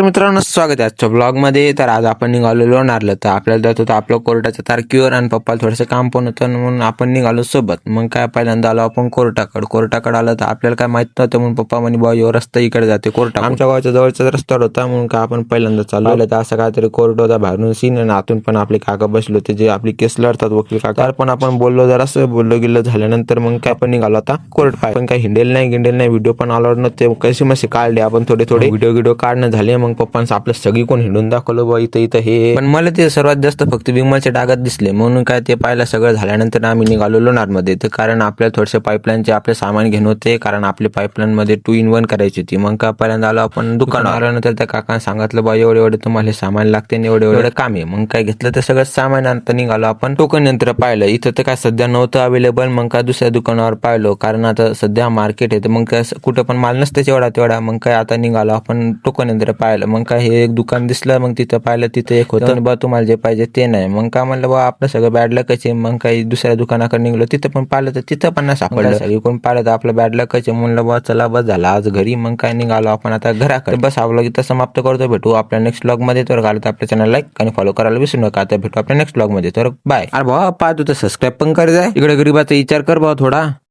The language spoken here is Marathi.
तर मित्रांनो स्वागत आहे आजच्या ब्लॉगमध्ये तर आज आपण निघालो लोणारला. तर आपल्याला जात होतं आपलं कोर्टाच्या तारखेवर आणि पप्पाला थोडंसं काम पण होतं म्हणून आपण निघालो सोबत. मग काय पहिल्यांदा आलो आपण कोर्टाकडे. कोर्टाकडे आलं तर आपल्याला काय माहीत नव्हतं म्हणून पप्पा म्हणे यो रस्ता इकडे जाते कोर्टा आमच्या गावाच्या जवळचा रस्ता होता म्हणून काय आपण पहिल्यांदा चालू आलं तर असं काहीतरी कोर्ट होता बाहेरून सीन आणि आतून पण आपले काका बसले होते. जे आपली केस लढतात वकील काका. पण आपण बोललो जर असं बोललो गेलो झाल्यानंतर मग काय आपण निघालो आता कोर्ट पण काही हिंडेल नाही गिंडेल नाही व्हिडिओ पण अलाउड नव्हते. कसे मसे काढले आपण थोडे थोडे व्हिडिओ व्हिडिओ काढणं झाले. मग पप्पांचं आपलं सगळी कोण हिंडून दाखवलं बा इथं इथं हे. पण मला ते सर्वात जास्त फक्त विमलच्या डागात दिसले. म्हणून काय ते पाहायला सगळं झाल्यानंतर आम्ही निघालो लोणारमध्ये तर कारण आपल्याला थोडेसे पाईपलाईनचे आपले सामान घेणं होते. कारण आपले पाईपलाईन मध्ये टू इन वन करायची होती. मग काय पहिल्यांदा आलो आपण दुकान आल्यानंतर त्या काकाने सांगितलं बा एवढे एवढे तुम्हाला हे सामान लागते आणि एवढे एवढे काम आहे. मग काय घेतलं तर सगळं सामान आता निघालो आपण टोकन यंत्र पाहिलं. इथं तर काय सध्या नव्हतं अवेलेबल मग काय दुसऱ्या दुकानावर पाहिलो. कारण आता सध्या मार्केट आहे. तर मग काय कुठं पण माल नसतेच एवढा तेवढा. मग काय आता निघालो आपण टोकन यंत्र पाहिलं मग काय हे एक दुकान दिसलं मग तिथं पाहिलं तिथं एक होतं. बा तुम्हाला जे पाहिजे ते नाही. मग काय म्हणलं बा आपलं सगळं बॅड लकच आहे. मग काही दुसऱ्या दुकानाकडे निघलो. तिथं पण पाहिलं तर तिथं पण नाही सापडलं. सगळी कोण पाहिलं तर आपलं बॅड लकच आहे. म्हणलं बा चला बस झाला. आज घरी मग काय निघालो आपण आता घराकडे. बस vlog इथं समाप्त करतो. भेटू आपल्या नेक्स्ट ब्लॉगमध्ये. तर घालत आपल्या चॅनल लाईक आणि फॉलो करायला विसरू नका. आता भेटू आपल्या नेक्स्ट ब्लॉगमध्ये. तर बाय अरे भावा पाहतो तर सबस्क्राईब पण कर जाय इकडे गरीबाचा विचार कर भाऊ थोडा.